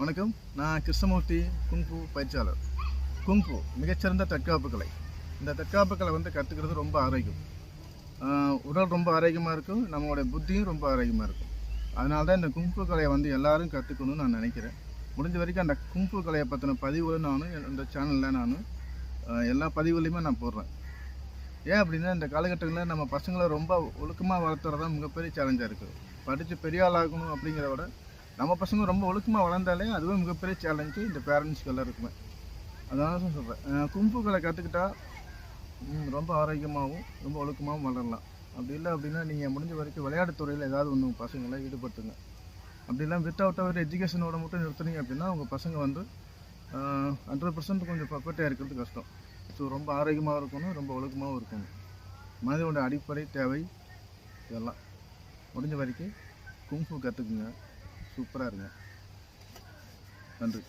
வணக்கம். நான் கிருஷ்ணமூர்த்தி குங்ஃபு பயிற்சியாளர். குங்ஃபு மிகச்சிறந்த தற்காப்பு கலை இந்த தற்காப்பு கலை வந்து கற்றுக்கிறது ரொம்ப ஆரோக்கியம். உடல் ரொம்ப ஆரோக்கியமாக இருக்கும் நம்மளுடைய புத்தியும் ரொம்ப ஆரோக்கியமாக இருக்கும். அதனால தான் இந்த குங்ஃபு கலையை வந்து எல்லாரும் கற்றுக்கணும்னு நான் நினைக்கிறேன். முடிஞ்ச வரைக்கும் அந்த குங்ஃபு கலையை பற்றின பதிவுகளும் நானும் இந்த சேனலில் நான் எல்லா பதிவுலையுமே நான் போடுறேன். ஏன் அப்படின்னா இந்த காலகட்டங்களில் நம்ம பசங்களை ரொம்ப ஒழுக்கமாக வளர்த்துறது தான் மிகப்பெரிய சேலஞ்சாக இருக்குது படித்து பெரிய ஆளாகணும் அப்படிங்கிறத விட நம்ம பசங்க ரொம்ப ஒழுக்கமாக வளர்ந்தாலே அதுவே மிகப்பெரிய சேலஞ்சு இந்த பேரண்ட்ஸ்க்கு எல்லாருக்குமே. அதனால தான் சொல்கிறேன் கும்புகளை கற்றுக்கிட்டா ரொம்ப ஆரோக்கியமாகவும் ரொம்ப ஒழுக்கமாகவும் வளரலாம். அப்படி இல்லை அப்படின்னா நீங்கள் முடிஞ்ச வரைக்கும் விளையாட்டு துறையில் ஏதாவது ஒன்று பசங்களை ஈடுபடுத்துங்க. அப்படிலாம் வித்தவுட் அவர் எஜுகேஷனோட மட்டும் நிறுத்துனீங்க அப்படின்னா உங்கள் பசங்க வந்து ஹண்ட்ரட் பர்சன்ட் கொஞ்சம் பர்ஃபெக்டாக இருக்கிறது கஷ்டம். ஸோ ரொம்ப ஆரோக்கியமாக இருக்கணும் ரொம்ப ஒழுக்கமாகவும் இருக்கணும். மனிதனோட அடிப்படை தேவை இதெல்லாம். முடிஞ்ச வரைக்கும் குங்ஃபு கற்றுக்குங்க சூப்பராக இருங்க. நன்றி.